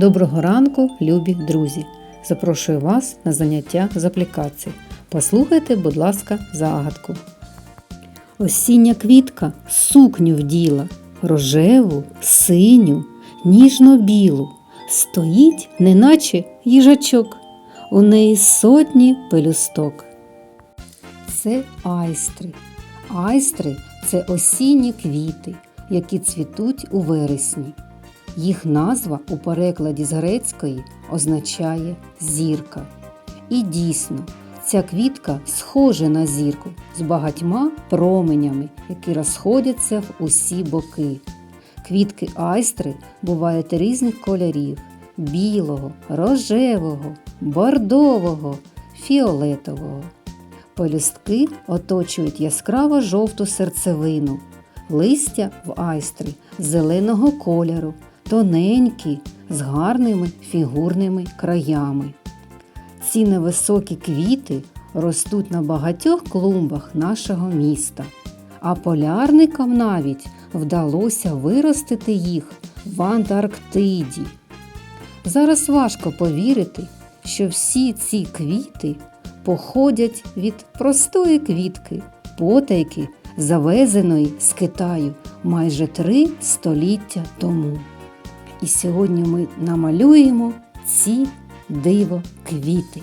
Доброго ранку, любі друзі! Запрошую вас на заняття з аплікації. Послухайте, будь ласка, загадку. Осіння квітка сукню вділа, рожеву, синю, ніжно-білу. Стоїть, неначе їжачок, у неї сотні пелюсток. Це айстри. Айстри це осінні квіти, які цвітуть у вересні. Їх назва у перекладі з грецької означає зірка. І дійсно, ця квітка схожа на зірку з багатьма променями, які розходяться в усі боки. Квітки айстри бувають різних кольорів: білого, рожевого, бордового, фіолетового. Пелюстки оточують яскраво жовту серцевину, листя в айстри зеленого кольору, тоненькі, з гарними фігурними краями. Ці невисокі квіти ростуть на багатьох клумбах нашого міста, а полярникам навіть вдалося виростити їх в Антарктиді. Зараз важко повірити, що всі ці квіти походять від простої квітки, потайки, завезеної з Китаю майже три століття тому. І сьогодні ми намалюємо ці диво квіти.